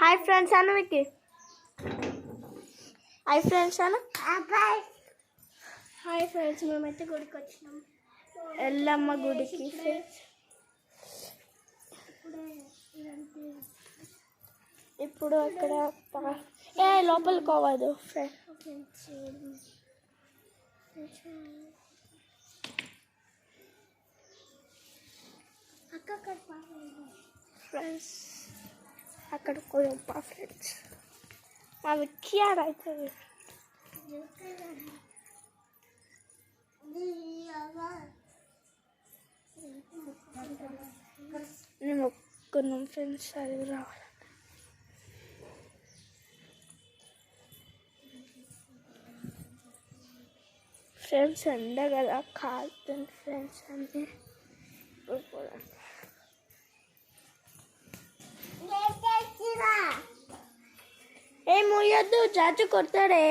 Hi friends అన్న మీకు hi friends అన్న హాయ్ ఫ్రెండ్స్ మేమైతే గుడికి వచ్చినాం ఎల్లమ్మ గుడికి ఫ్రెండ్స్ ఇప్పుడే అక్కడ ఏ లోపలికి పోవద్దు ఫ్రెండ్ ఫ్రెండ్స్ అక్క అక్కడ కొంచెం ఫ్రెండ్స్ ఫ్రెండ్స్ మా విక్కీ ఆడైతుంది మేము ఒక్కన్నాం ఫ్రెండ్స్ అది రావాలి. ఫ్రెండ్స్ ఎండ కదా కాలుతుంది ఫ్రెండ్స్ అంటే ఇప్పుడు ఏ ముయ్యొద్దు చాచు కొడతాడే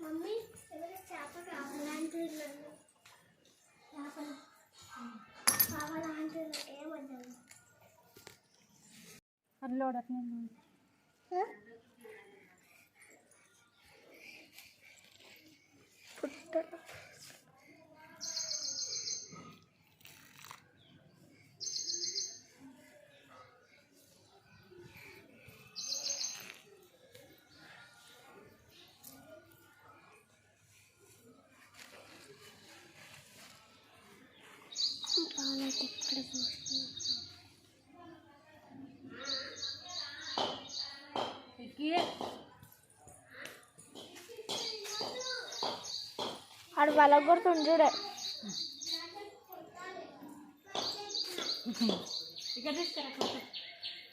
మమ్మీ అన్లోడ్ అట్నే పుట్ట చూస్తున్నాను పోస్తుంది ఆడు వాళ్ళ కొడుతుంది చూడే.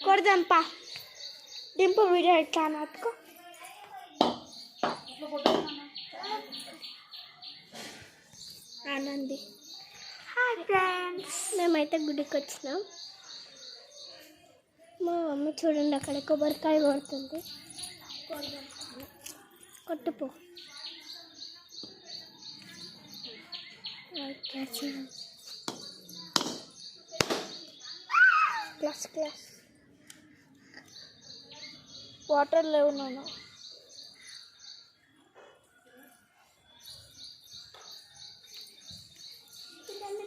కొడదాంపా దింపు వీడియో ఎట్లా నాటుకో ఆనంది. Hi friends. మేమైతే గుడికి వచ్చినాం మా మమ్మీ చూడండి అక్కడ కొబ్బరికాయ కొడుతుంది. కొట్టుపో. చూడండి క్లాస్ క్లాస్. వాటర్ లేవు నాన్న.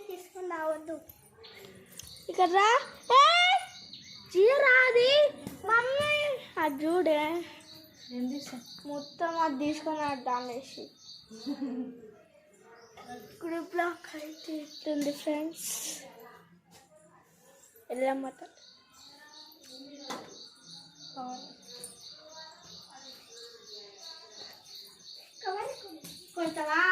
తీసుకుని రావద్దు ఇక్కడ రా ఏయ్! చీరా అది మమ్మీ అది చూడే మొత్తం అది తీసుకొని అది దానేసి గ్రూప్ లాక్ అయితే ఇస్తుంది ఫ్రెండ్స్. వెళ్ళమ్మ కొడతావా?